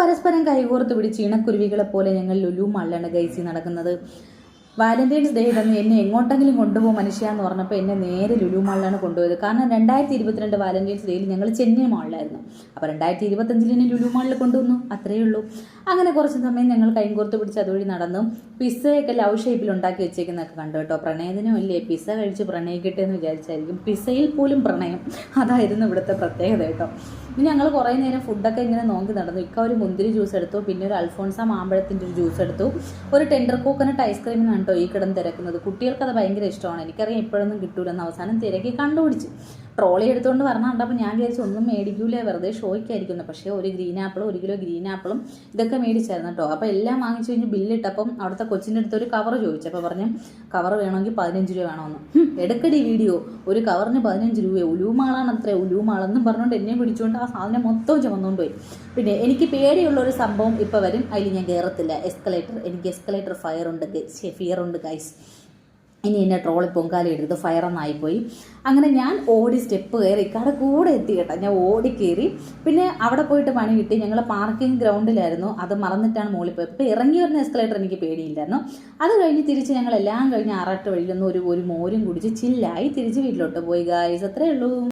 പരസ്പരം കൈകോർത്ത് പിടിച്ച് ഇണക്കുരുവികളെ പോലെ ഞങ്ങൾ ലുലു മാളിലാണ് ഗൈസി നടക്കുന്നത്. വാലന്റൈൻസ് ഡേ തന്നെ എന്നെ എങ്ങോട്ടെങ്കിലും കൊണ്ടുപോകും മനുഷ്യ എന്ന് പറഞ്ഞപ്പോൾ എന്നെ നേരെ ലുലു മാളിലാണ് കൊണ്ടുപോയത്. കാരണം രണ്ടായിരത്തി ഇരുപത്തിരണ്ട് വാലന്റൈൻസ് ഡേയിൽ ഞങ്ങൾ ചെന്നൈ മാളിലായിരുന്നു. അപ്പോൾ രണ്ടായിരത്തി ഇരുപത്തഞ്ചിൽ എന്നെ ലുലു മാളിൽ കൊണ്ടുവന്നു. അത്രയേ ഉള്ളൂ. അങ്ങനെ കുറച്ച് സമയം ഞങ്ങൾ കൈകോർത്ത് പിടിച്ച് അതുവഴി നടന്നു. പിസ്സയൊക്കെ ലവ് ഷേപ്പിൽ ഉണ്ടാക്കി വെച്ചേക്കുന്നൊക്കെ കണ്ടു കേട്ടോ. പ്രണയത്തിനും ഇല്ലേ പിസ്സ കഴിച്ച് പ്രണയിക്കട്ടെ എന്ന് വിചാരിച്ചായിരിക്കും. പിസ്സയിൽ പോലും പ്രണയം. അതായിരുന്നു ഇവിടുത്തെ പ്രത്യേകത കേട്ടോ. ഇനി ഞങ്ങൾ കുറേ നേരം ഫുഡൊക്കെ ഇങ്ങനെ നോക്കി നടന്നു. ഇക്ക ഒരു മുന്തിരി ജ്യൂസ് എടുത്തു പിന്നെ ഒരു അൽഫോൺസ മാമ്പഴത്തിന്റെ ഒരു ജ്യൂസ് എടുത്തു. ഒരു ടെൻഡർ കോക്കനട്ട് ഐസ്ക്രീമിനാണ് കേട്ടോ ഈ കിടന്ന് തിരക്കുന്നത്. കുട്ടികൾക്ക് അത് ഭയങ്കര ഇഷ്ടമാണ്. എനിക്കറിയാം ഇപ്പോഴൊന്നും കിട്ടൂലെന്ന് അവസാനം തിരക്കി കണ്ടുപിടിച്ച്. ട്രോളി എടുത്തുകൊണ്ട് കണ്ടപ്പോൾ ഞാൻ വിചാരിച്ചു ഒന്നും മേടിക്കൂല വെറുതെ ഷോയ്ക്കായിരിക്കുന്നു. പക്ഷേ ഒരു ഗ്രീൻ ആപ്പിളും ഒരു കിലോ ഗ്രീൻ ആപ്പിളും ഇതൊക്കെ മേടിച്ചായിരുന്നു കേട്ടോ അപ്പോൾ എല്ലാം വാങ്ങിച്ചു കഴിഞ്ഞ് ബില്ലിട്ടപ്പം അവിടുത്തെ കൊച്ചിന്റെ അടുത്ത് ഒരു കവർ ചോദിച്ചു. അപ്പോൾ പറഞ്ഞു കവർ വേണമെങ്കിൽ പതിനഞ്ച് രൂപ വേണമെന്ന് എടുക്കടി വീഡിയോ. ഒരു കവറിന് പതിനഞ്ച് രൂപ ഉലുമാളാണ് അത്ര ഉലൂമാളെന്നും പറഞ്ഞുകൊണ്ട് എന്നെ പിടിച്ചുകൊണ്ട് ആ സാധനം മൊത്തം ചുമന്നുകൊണ്ട് പോയി. പിന്നെ എനിക്ക് പേടിയുള്ള ഒരു സംഭവം ഇപ്പോൾ വരും. അതിൽ ഞാൻ കയറത്തില്ല എസ്കലേറ്റർ എനിക്ക് എസ്കലേറ്റർ ഫയർ ഉണ്ട്. ഫിയർ ഉണ്ട് ഗൈസ് ഇനി എന്നെ ട്രോളി പൊങ്കാലി എടുത്ത് ഫയറൊന്നായിപ്പോയി അങ്ങനെ ഞാൻ ഓടി സ്റ്റെപ്പ് കയറി കട കൂടെ എത്തി കേട്ടോ. ഞാൻ ഓടി കയറി. പിന്നെ അവിടെ പോയിട്ട് പണി കിട്ടി. ഞങ്ങൾ പാർക്കിംഗ് ഗ്രൗണ്ടിലായിരുന്നു അത് മറന്നിട്ടാണ് മുകളിൽ പോയത്. ഇപ്പോൾ ഇറങ്ങി വരുന്ന എസ്കലേറ്റർ എനിക്ക് പേടിയില്ലായിരുന്നു. അത് കഴിഞ്ഞ് തിരിച്ച് ഞങ്ങൾ എല്ലാം കഴിഞ്ഞ് ആറാട്ട് വഴിയിലൊന്നും ഒരു ഒരു മോരും കുടിച്ച് ചില്ലായി തിരിച്ച് വീട്ടിലോട്ട് പോയി ഗായ്സ് അത്രേ ഉള്ളൂ.